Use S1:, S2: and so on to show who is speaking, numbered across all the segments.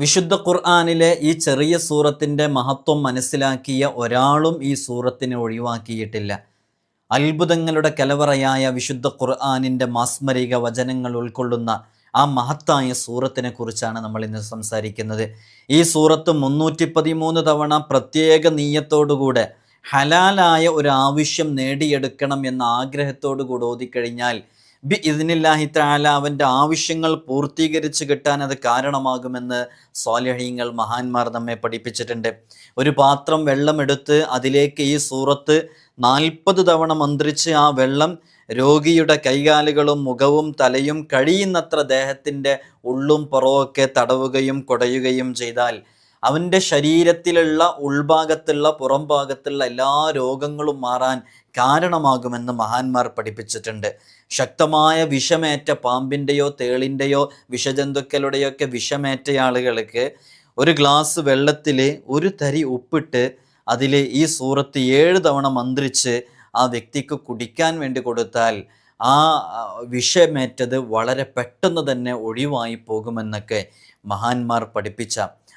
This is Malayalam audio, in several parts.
S1: വിശുദ്ധ ഖുർആാനിലെ ഈ ചെറിയ സൂറത്തിന്റെ മഹത്വം മനസ്സിലാക്കിയ ഒരാളും ഈ സൂറത്തിനെ ഒഴിവാക്കിയിട്ടില്ല. അത്ഭുതങ്ങളുടെ കലവറയായ വിശുദ്ധ ഖുർആാനിന്റെ മാസ്മരിക വചനങ്ങൾ ഉൾക്കൊള്ളുന്ന ആ മഹത്തായ സൂറത്തിനെ കുറിച്ചാണ് നമ്മൾ ഇന്ന് സംസാരിക്കുന്നത്. ഈ സൂറത്ത് മുന്നൂറ്റി പതിമൂന്ന് തവണ പ്രത്യേക നീയത്തോടുകൂടെ ഹലാലായ ഒരു ആവശ്യം നേടിയെടുക്കണം എന്ന ആഗ്രഹത്തോടു കൂടി ഓതിക്കഴിഞ്ഞാൽ ബി ഇതിനില്ലാഹി താല അവന്റെ ആവശ്യങ്ങൾ പൂർത്തീകരിച്ച് കിട്ടാൻ അത് കാരണമാകുമെന്ന് സ്വാലഹീങ്ങൾ മഹാന്മാർ നമ്മെ പഠിപ്പിച്ചിട്ടുണ്ട്. ഒരു പാത്രം വെള്ളമെടുത്ത് അതിലേക്ക് ഈ സൂറത്ത് നാൽപ്പത് തവണ മന്ത്രിച്ച് ആ വെള്ളം രോഗിയുടെ കൈകാലുകളും മുഖവും തലയും കഴിയുന്നത്ര ദേഹത്തിന്റെ ഉള്ളും പുറവും ഒക്കെ തടവുകയും കുടയുകയും ചെയ്താൽ അവന്റെ ശരീരത്തിലുള്ള ഉൾഭാഗത്തുള്ള പുറം ഭാഗത്തുള്ള എല്ലാ രോഗങ്ങളും മാറാൻ കാരണമാകുമെന്ന് മഹാന്മാർ പഠിപ്പിച്ചിട്ടുണ്ട്. ശക്തമായ വിഷമേറ്റ പാമ്പിന്റെയോ തേളിന്റെയോ വിഷജന്തുക്കളുടെയൊക്കെ വിഷമേറ്റ ആളുകൾക്ക് ഒരു ഗ്ലാസ് വെള്ളത്തിൽ ഒരു തരി ഉപ്പിട്ട് അതിൽ ഈ സൂറത്ത് ഏഴ് തവണ മന്ത്രിച്ച് ആ വ്യക്തിക്ക് കുടിക്കാൻ വേണ്ടി കൊടുത്താൽ ആ, വിഷമേറ്റത് വളരെ പെട്ടെന്ന് തന്നെ ഒഴിവായി പോകുമെന്നൊക്കെ മഹാന്മാർ പഠിപ്പിച്ച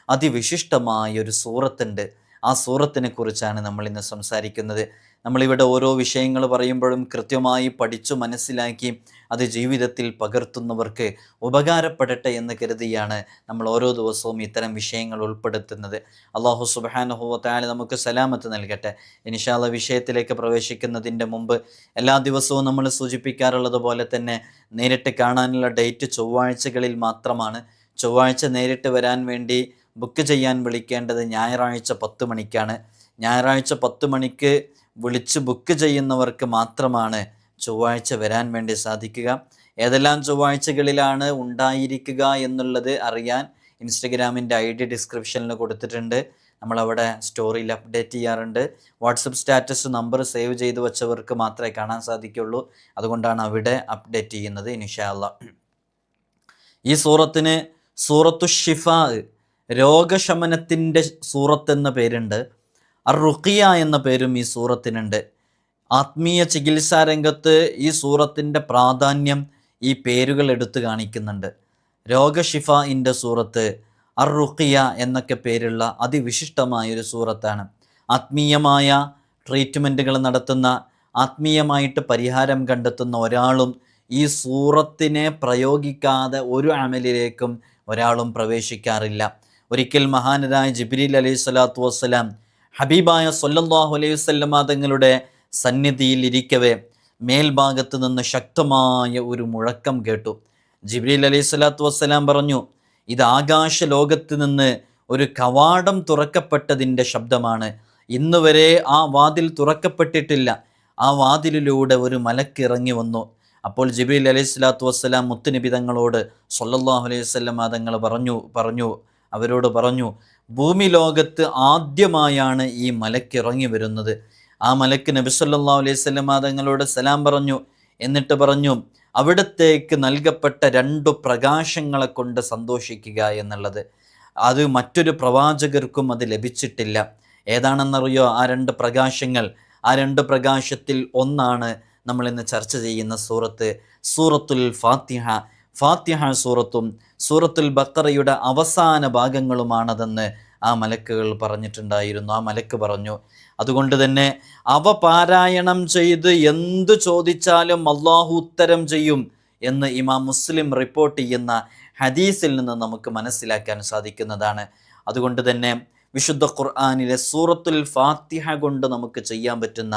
S1: അതിവിശിഷ്ടമായ ഒരു സൂറത്തുണ്ട്. ആ സൂറത്തിനെ കുറിച്ചാണ് നമ്മൾ ഇന്ന് സംസാരിക്കുന്നത്. നമ്മളിവിടെ ഓരോ വിഷയങ്ങൾ പറയുമ്പോഴും കൃത്യമായി പഠിച്ചു മനസ്സിലാക്കി അത് ജീവിതത്തിൽ പകർത്തുന്നവർക്ക് ഉപകാരപ്പെടട്ടെ എന്ന് കരുതിയാണ് നമ്മൾ ഓരോ ദിവസവും ഇത്തരം വിഷയങ്ങൾ ഉൾപ്പെടുത്തുന്നത്. അള്ളാഹു സുബാനുഹോത്തായാലും നമുക്ക് സലാമത്ത് നൽകട്ടെ. ഇനിഷാല വിഷയത്തിലേക്ക് പ്രവേശിക്കുന്നതിന്റെ മുമ്പ് എല്ലാ ദിവസവും നമ്മൾ സൂചിപ്പിക്കാറുള്ളത് പോലെ തന്നെ നേരിട്ട് കാണാനുള്ള ഡേറ്റ് ചൊവ്വാഴ്ചകളിൽ മാത്രമാണ്. ചൊവ്വാഴ്ച നേരിട്ട് വരാൻ വേണ്ടി ബുക്ക് ചെയ്യാൻ വിളിക്കേണ്ടത് ഞായറാഴ്ച പത്ത് മണിക്കാണ്. ഞായറാഴ്ച പത്ത് മണിക്ക് വിളിച്ച് ബുക്ക് ചെയ്യുന്നവർക്ക് മാത്രമാണ് ചൊവ്വാഴ്ച വരാൻ വേണ്ടി സാധിക്കുക. ഏതെല്ലാം ചൊവ്വാഴ്ചകളിലാണ് ഉണ്ടായിരിക്കുക എന്നുള്ളത് അറിയാൻ ഇൻസ്റ്റഗ്രാമിന്റെ ഐ ഡി ഡിസ്ക്രിപ്ഷനിൽ കൊടുത്തിട്ടുണ്ട്. നമ്മളവിടെ സ്റ്റോറിയിൽ അപ്ഡേറ്റ് ചെയ്യാറുണ്ട്. വാട്സപ്പ് സ്റ്റാറ്റസ് നമ്പർ സേവ് ചെയ്ത് വെച്ചവർക്ക് മാത്രമേ കാണാൻ സാധിക്കുള്ളൂ. അതുകൊണ്ടാണ് അവിടെ അപ്ഡേറ്റ് ചെയ്യുന്നത് ഇൻഷാല്ല ഈ സൂറത്തിന് സൂറത്തു ഷിഫ രോഗശമനത്തിന്റെ സൂറത്ത് എന്ന പേരുണ്ട്. അറുഖിയ എന്ന പേരും ഈ സൂറത്തിനുണ്ട്. ആത്മീയ ചികിത്സാ രംഗത്ത് ഈ സൂറത്തിന്റെ പ്രാധാന്യം ഈ പേരുകൾ എടുത്തു കാണിക്കുന്നുണ്ട്. രോഗഷിഫ ഇന്റെ സൂറത്ത് അറുഖിയ എന്നൊക്കെ പേരുള്ള അതിവിശിഷ്ടമായൊരു സൂറത്താണ്. ആത്മീയമായ ട്രീറ്റ്മെന്റുകൾ നടത്തുന്ന ആത്മീയമായിട്ട് പരിഹാരം കണ്ടെത്തുന്ന ഒരാളും ഈ സൂറത്തിനെ പ്രയോഗിക്കാതെ ഒരു അമലിലേക്കും ഒരാളും പ്രവേശിക്കാറില്ല. ഒരിക്കൽ മഹാനരായ ജിബ്രീൽ അലൈഹി സ്വലാത്തു വസ്സലാം ഹബീബായ സൊല്ലാഹു അലൈഹി വല്ലമ തങ്ങളുടെ സന്നിധിയിൽ ഇരിക്കവേ മേൽഭാഗത്ത് നിന്ന് ശക്തമായ ഒരു മുഴക്കം കേട്ടു. ജിബ്രീൽ അലൈഹി സ്വലാത്തു വസ്സലാം പറഞ്ഞു ഇത് ആകാശ ലോകത്ത് നിന്ന് ഒരു കവാടം തുറക്കപ്പെട്ടതിന്റെ ശബ്ദമാണ്. ഇന്ന് വരെ ആ വാതിൽ തുറക്കപ്പെട്ടിട്ടില്ല. ആ വാതിലിലൂടെ ഒരു മലക്കിറങ്ങി വന്നു. അപ്പോൾ ജിബ്രീൽ അലൈഹി സ്വലാത്തു വസ്സലാം മുത്തുനബി തങ്ങളോട് സൊല്ലാഹു അലൈഹി വല്ലമ തങ്ങൾ പറഞ്ഞു പറഞ്ഞു അവരോട് പറഞ്ഞു ഭൂമി ലോകത്ത് ആദ്യമായാണ് ഈ മലക്ക് ഇറങ്ങി വരുന്നത്. ആ മലക്ക് നബി സല്ലല്ലാഹു അലൈഹി വസല്ലം തങ്ങളോട് സലാം പറഞ്ഞു. എന്നിട്ട് പറഞ്ഞു അവിടത്തേക്ക് നൽകപ്പെട്ട രണ്ടു പ്രകാശങ്ങളെ കൊണ്ട് സന്തോഷിക്കുക എന്നുള്ളത്. അത് മറ്റൊരു പ്രവാചകർക്കും അത് ലഭിച്ചിട്ടില്ല. ഏതാണെന്നറിയോ? ആ രണ്ട് പ്രകാശങ്ങൾ ആ രണ്ട് പ്രകാശത്തിൽ ഒന്നാണ് നമ്മൾ ഇന്ന് ചർച്ച ചെയ്യുന്ന സൂറത്ത് സൂറത്തുൽ ഫാത്തിഹ. ഫാത്തിഹ സൂറത്തും സൂറത്തുൽ ബക്കറയുടെ അവസാന ഭാഗങ്ങളുമാണതെന്ന് ആ മലക്കുകൾ പറഞ്ഞിട്ടുണ്ടായിരുന്നു. ആ മലക്ക് പറഞ്ഞു അതുകൊണ്ട് തന്നെ അവ പാരായണം ചെയ്ത് എന്തു ചോദിച്ചാലും അള്ളാഹു ഉത്തരം ചെയ്യും എന്ന് ഇമാം മുസ്ലിം റിപ്പോർട്ട് ചെയ്യുന്ന ഹദീസിൽ നിന്ന് നമുക്ക് മനസ്സിലാക്കാൻ സാധിക്കുന്നതാണ്. അതുകൊണ്ട് തന്നെ വിശുദ്ധ ഖുർആാനിലെ സൂറത്തുൽ ഫാത്തിഹ കൊണ്ട് നമുക്ക് ചെയ്യാൻ പറ്റുന്ന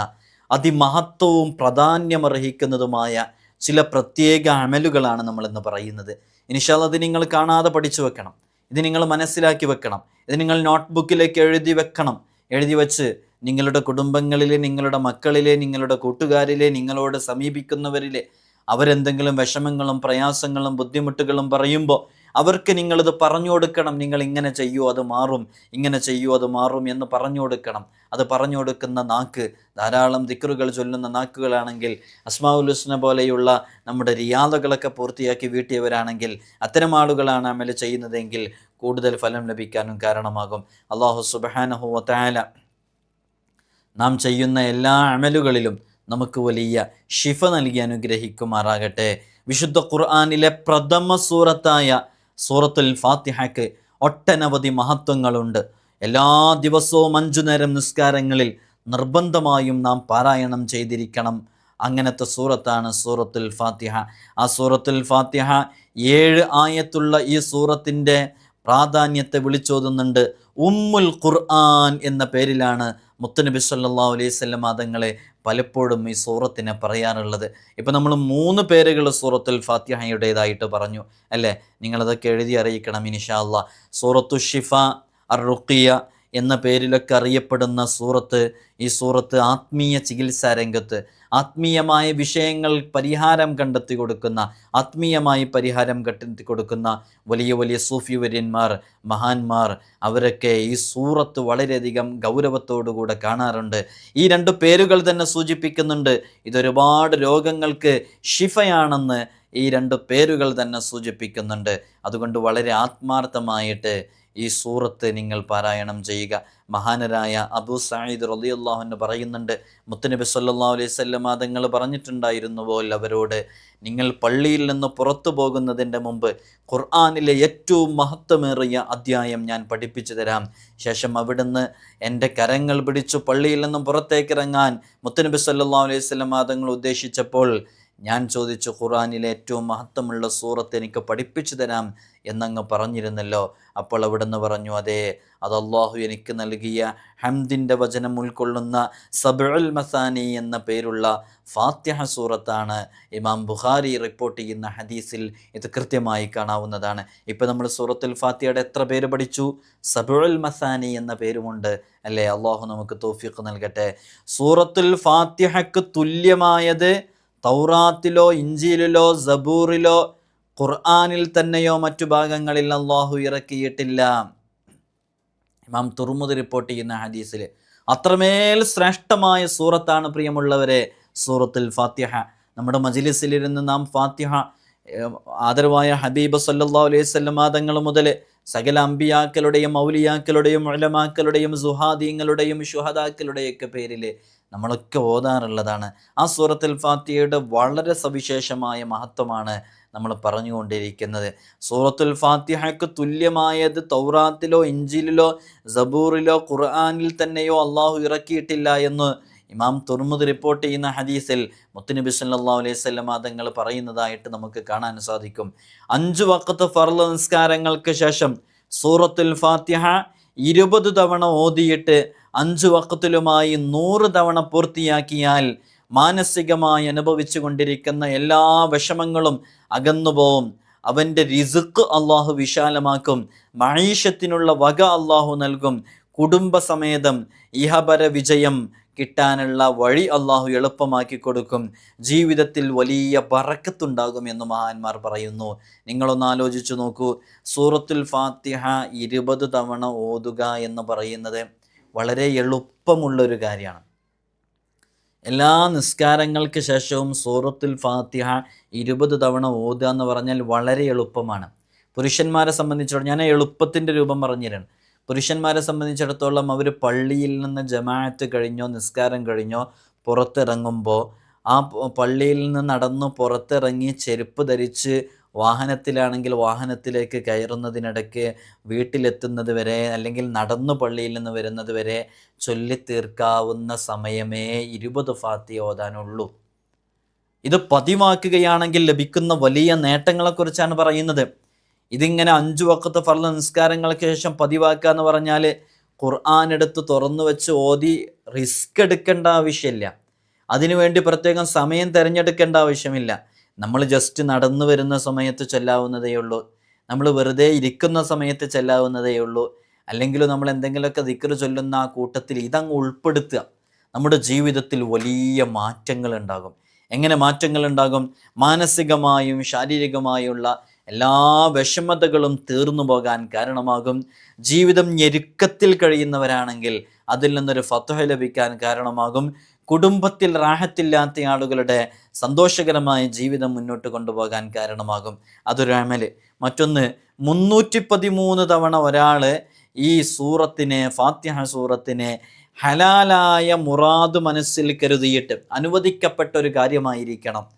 S1: അതിമഹത്വവും പ്രാധാന്യമർഹിക്കുന്നതുമായ ചില പ്രത്യേക അമലുകളാണ് നമ്മളിന്ന് പറയുന്നത്. ഇനിഷാൽ അത് നിങ്ങൾ കാണാതെ പഠിച്ചു വെക്കണം. ഇത് നിങ്ങൾ മനസ്സിലാക്കി വെക്കണം. ഇത് നിങ്ങൾ നോട്ട്ബുക്കിലേക്ക് എഴുതി വെക്കണം. എഴുതി വെച്ച് നിങ്ങളുടെ കുടുംബങ്ങളിലെ നിങ്ങളുടെ മക്കളിലെ നിങ്ങളുടെ കൂട്ടുകാരിലെ നിങ്ങളോട് സമീപിക്കുന്നവരിലെ അവരെന്തെങ്കിലും വിഷമങ്ങളും പ്രയാസങ്ങളും ബുദ്ധിമുട്ടുകളും പറയുമ്പോൾ അവർക്ക് നിങ്ങളിത് പറഞ്ഞു കൊടുക്കണം. നിങ്ങൾ ഇങ്ങനെ ചെയ്യൂ അത് മാറും. ഇങ്ങനെ ചെയ്യൂ അത് മാറും എന്ന് പറഞ്ഞു കൊടുക്കണം. അത് പറഞ്ഞു കൊടുക്കുന്ന നാക്ക് ധാരാളം ദിക്കറുകൾ ചൊല്ലുന്ന നാക്കുകളാണെങ്കിൽ അസ്മാഉൽ ഹുസ്ന പോലെയുള്ള നമ്മുടെ റിയാദകളൊക്കെ പൂർത്തിയാക്കി വീട്ടിയവരാണെങ്കിൽ അത്തരം ആളുകളാണ് അമൽ ചെയ്യുന്നതെങ്കിൽ കൂടുതൽ ഫലം ലഭിക്കാനും കാരണമാകും. അള്ളാഹു സുബാനഹുല നാം ചെയ്യുന്ന എല്ലാ അമലുകളിലും നമുക്ക് വലിയ ഷിഫ നൽകി അനുഗ്രഹിക്കുമാറാകട്ടെ. വിശുദ്ധ ഖുർആാനിലെ പ്രഥമ സൂറത്തായ സൂറത്തുൽ ഫാത്തിഹയ്ക്ക് ഒട്ടനവധി മഹത്വങ്ങളുണ്ട്. എല്ലാ ദിവസവും അഞ്ചു നേരം നിസ്കാരങ്ങളിൽ നിർബന്ധമായും നാം പാരായണം ചെയ്തിരിക്കണം. അങ്ങനത്തെ സൂറത്താണ് സൂറത്തുൽ ഫാത്തിഹ. ആ സൂറത്തുൽ ഫാത്തിഹ ഏഴ് ആയത്തുള്ള ഈ സൂറത്തിന്റെ പ്രാധാന്യത്തെ വിളിച്ചോതുന്നുണ്ട്. ഉമ്മുൽ ഖുർആൻ എന്ന പേരിലാണ് മുത്തനബി സല്ലാ അലൈഹി വസല്ലം മാതങ്ങളെ പലപ്പോഴും ഈ സൂറത്തിന് പറയാനുള്ളത്. ഇപ്പം നമ്മൾ മൂന്ന് പേരുകൾ സൂറത്തുൽ ഫാത്തിഹയുടേതായിട്ട് പറഞ്ഞു അല്ലേ? നിങ്ങളതൊക്കെ എഴുതി അറിയിക്കണം ഇനിഷാല്ല സൂറത്തു ഷിഫ അർ റുക്കിയ എന്ന പേരിലൊക്കെ അറിയപ്പെടുന്ന സൂറത്ത് ഈ സൂറത്ത് ആത്മീയ ചികിത്സാ രംഗത്ത് ആത്മീയമായ വിഷയങ്ങൾ പരിഹാരം കണ്ടെത്തി കൊടുക്കുന്ന ആത്മീയമായി പരിഹാരം കണ്ടെത്തി കൊടുക്കുന്ന വലിയ വലിയ സൂഫി വര്യന്മാർ മഹാന്മാർ അവരൊക്കെ ഈ സൂറത്ത് വളരെയധികം ഗൗരവത്തോടുകൂടെ കാണാറുണ്ട്. ഈ രണ്ട് പേരുകൾ തന്നെ സൂചിപ്പിക്കുന്നുണ്ട്. ഇതൊരുപാട് രോഗങ്ങൾക്ക് ഷിഫയാണെന്ന് ഈ രണ്ട് പേരുകൾ തന്നെ സൂചിപ്പിക്കുന്നുണ്ട്. അതുകൊണ്ട് വളരെ ആത്മാർത്ഥമായിട്ട് ഈ സൂറത്ത് നിങ്ങൾ പാരായണം ചെയ്യുക. മഹാനരായ അബു സയ്യിദ് എന്ന് പറയുന്നുണ്ട് മുത്തനബി സല്ലല്ലാഹു അലൈഹി വസല്ലം തങ്ങൾ പോലെ അവരോട് നിങ്ങൾ പള്ളിയിൽ നിന്ന് പുറത്തു പോകുന്നതിന്റെ മുമ്പ് ഖുർആാനിലെ ഏറ്റവും മഹത്വമേറിയ അധ്യായം ഞാൻ പഠിപ്പിച്ചു തരാം. ശേഷം അവിടുന്ന് എന്റെ കരങ്ങൾ പിടിച്ചു പള്ളിയിൽ നിന്നും പുറത്തേക്കിറങ്ങാൻ മുത്തനബി സല്ലല്ലാഹു അലൈഹി വസല്ലം തങ്ങൾ ഉദ്ദേശിച്ചപ്പോൾ ഞാൻ ചോദിച്ചു ഖുറാനിലെ ഏറ്റവും മഹത്വമുള്ള സൂറത്ത് എനിക്ക് പഠിപ്പിച്ചു തരാം എന്നങ്ങ് പറഞ്ഞിരുന്നല്ലോ. അപ്പോൾ അവിടുന്ന് പറഞ്ഞു അതെ അത് അള്ളാഹു എനിക്ക് നൽകിയ ഹംദിന്റെ വചനം ഉൾക്കൊള്ളുന്ന സബുൽ മസാനി എന്ന പേരുള്ള ഫാത്യഹ സൂറത്താണ് ഇമാം ബുഖാരി റിപ്പോർട്ട് ചെയ്യുന്ന ഹദീസിൽ ഇത് കൃത്യമായി കാണാവുന്നതാണ്. ഇപ്പോൾ നമ്മൾ സൂറത്തുൽ ഫാത്തിഹയുടെ എത്ര പേര് പഠിച്ചു? സബുൽ മസാനി എന്ന പേരുമുണ്ട്. അല്ലേ? അള്ളാഹു നമുക്ക് തോഫിക്ക് നൽകട്ടെ. സൂറത്തുൽ ഫാത്തിഹക്ക് തുല്യമായത് തൗറാത്തിലോ ഇഞ്ചിയിലോ സബൂറിലോ ഖുർആാനിൽ തന്നെയോ മറ്റു ഭാഗങ്ങളിൽ അള്ളാഹു ഇറക്കിയിട്ടില്ല. ഇമാം തുർമുദ് റിപ്പോർട്ട് ചെയ്യുന്ന ഹദീസിൽ അത്രമേൽ ശ്രേഷ്ഠമായ സൂറത്താണ് പ്രിയമുള്ളവരെ സൂറത്തുൽ ഫാത്തിഹ. നമ്മുടെ മജിലിസിലിരുന്ന് നാം ഫാത്തിഹ ആദരവായ ഹബീബ് സല്ലാ അലൈഹി വസല്ലം തങ്ങൾ മുതൽ സകല അമ്പിയാക്കളുടെയും മൗലിയാക്കളുടെയും ഉലമാക്കളുടെയും സുഹാദീങ്ങളുടെയും ഷുഹദാക്കളുടെയൊക്കെ പേരിൽ നമ്മളൊക്കെ ഓതാറുള്ളതാണ്. ആ സൂറത്തുൽ ഫാത്തിയയുടെ വളരെ സവിശേഷമായ മഹത്വമാണ് നമ്മൾ പറഞ്ഞുകൊണ്ടിരിക്കുന്നത്. സൂറത്തുൽ ഫാത്തിഹയ്ക്ക് തുല്യമായത് തൗറാത്തിലോ ഇഞ്ചിലിലോ സബൂറിലോ ഖുർആാനിൽ തന്നെയോ അള്ളാഹു ഇറക്കിയിട്ടില്ല എന്ന് ഇമാം തുർമുദ് റിപ്പോർട്ട് ചെയ്യുന്ന ഹദീസിൽ മുത്തുനബി സല്ലാ അലൈഹി വസല്ലം തങ്ങൾ പറയുന്നതായിട്ട് നമുക്ക് കാണാൻ സാധിക്കും. അഞ്ചു വക്കത്ത് ഫർൾ നിസ്കാരങ്ങൾക്ക് ശേഷം സൂറത്തുൽ ഫാത്തിഹ ഇരുപത് തവണ ഓതിയിട്ട് അഞ്ചു വക്കത്തിലുമായി നൂറ് തവണ പൂർത്തിയാക്കിയാൽ മാനസികമായി അനുഭവിച്ചു കൊണ്ടിരിക്കുന്ന എല്ലാ വിഷമങ്ങളും അകന്നുപോവും. അവന്റെ റിസുക്ക് അള്ളാഹു വിശാലമാക്കും. മഴീഷത്തിനുള്ള വക അള്ളാഹു നൽകും. കുടുംബസമേതം ഇഹപര വിജയം കിട്ടാനുള്ള വഴി അള്ളാഹു എളുപ്പമാക്കി കൊടുക്കും. ജീവിതത്തിൽ വലിയ ബറക്കത്തുണ്ടാകും എന്ന് മഹാന്മാർ പറയുന്നു. നിങ്ങളൊന്ന് ആലോചിച്ചു നോക്കൂ. സൂറത്തുൽ ഫാത്തിഹ ഇരുപത് തവണ ഓതുക എന്ന് പറയുന്നത് വളരെ എളുപ്പമുള്ളൊരു കാര്യമാണ്. എല്ലാ നിസ്കാരങ്ങൾക്ക് ശേഷവും സൂറത്തുൽ ഫാത്തിഹ ഇരുപത് തവണ ഓതുക എന്ന് പറഞ്ഞാൽ വളരെ എളുപ്പമാണ്. പുരുഷന്മാരെ സംബന്ധിച്ചിടത്തോളം ഞാൻ എളുപ്പത്തിന്റെ രൂപം പറഞ്ഞുതരാണ് പുരുഷന്മാരെ സംബന്ധിച്ചിടത്തോളം അവർ പള്ളിയിൽ നിന്ന് ജമാഅത്ത് കഴിഞ്ഞോ നിസ്കാരം കഴിഞ്ഞോ പുറത്തിറങ്ങുമ്പോൾ ആ പള്ളിയിൽ നിന്ന് നടന്നു പുറത്തിറങ്ങി ചെരുപ്പ് ധരിച്ച് വാഹനത്തിലാണെങ്കിൽ വാഹനത്തിലേക്ക് കയറുന്നതിനിടയ്ക്ക് വീട്ടിലെത്തുന്നത് വരെ അല്ലെങ്കിൽ നടന്നു പള്ളിയിൽ നിന്ന് വരുന്നത് വരെ ചൊല്ലിത്തീർക്കാവുന്ന സമയമേ ഇരുപത് ഫാത്തി ഓതാനുള്ളൂ. ഇത് പതിവാക്കുകയാണെങ്കിൽ ലഭിക്കുന്ന വലിയ നേട്ടങ്ങളെക്കുറിച്ചാണ് പറയുന്നത്. ഇതിങ്ങനെ അഞ്ചു വക്കത്ത് ഫർള നിസ്കാരങ്ങൾക്ക് ശേഷം പതിവാക്കുക എന്ന് പറഞ്ഞാൽ ഖുർആൻ എടുത്ത് തുറന്നു വെച്ച് ഓതി റിസ്ക് എടുക്കേണ്ട ആവശ്യമില്ല. അതിനുവേണ്ടി പ്രത്യേകം സമയം തിരഞ്ഞെടുക്കേണ്ട ആവശ്യമില്ല. നമ്മൾ ജസ്റ്റ് നടന്നു വരുന്ന സമയത്ത് ചെല്ലാവുന്നതേ ഉള്ളൂ. നമ്മൾ വെറുതെ ഇരിക്കുന്ന സമയത്ത് ചെല്ലാവുന്നതേ ഉള്ളൂ. അല്ലെങ്കിൽ നമ്മൾ എന്തെങ്കിലുമൊക്കെ ദിക്കറ് ചൊല്ലുന്ന ആ കൂട്ടത്തിൽ ഇതങ്ങ് ഉൾപ്പെടുത്തുക. നമ്മുടെ ജീവിതത്തിൽ വലിയ മാറ്റങ്ങൾ ഉണ്ടാകും എങ്ങനെ മാറ്റങ്ങൾ ഉണ്ടാകും മാനസികമായും ശാരീരികമായുള്ള എല്ലാ വിഷമതകളും തീർന്നു പോകാൻ കാരണമാകും. ജീവിതം ഞെരുക്കത്തിൽ കഴിയുന്നവരാണെങ്കിൽ അതിൽ നിന്നൊരു ഫത്വ ലഭിക്കാൻ കാരണമാകും. കുടുംബത്തിൽ റാഹത്തില്ലാത്ത ആളുകളുടെ സന്തോഷകരമായ ജീവിതം മുന്നോട്ട് കൊണ്ടുപോകാൻ കാരണമാകും. അതൊരു അമൽ മറ്റൊന്ന് മുന്നൂറ്റി പതിമൂന്ന് തവണ ഒരാൾ ഈ സൂറത്തിനെ ഫാത്തിഹ സൂറത്തിനെ ഹലാലായ മുറാദ് മനസ്സിൽ കരുതിയിട്ട് അനുവദിക്കപ്പെട്ട ഒരു കാര്യമായിരിക്കണം.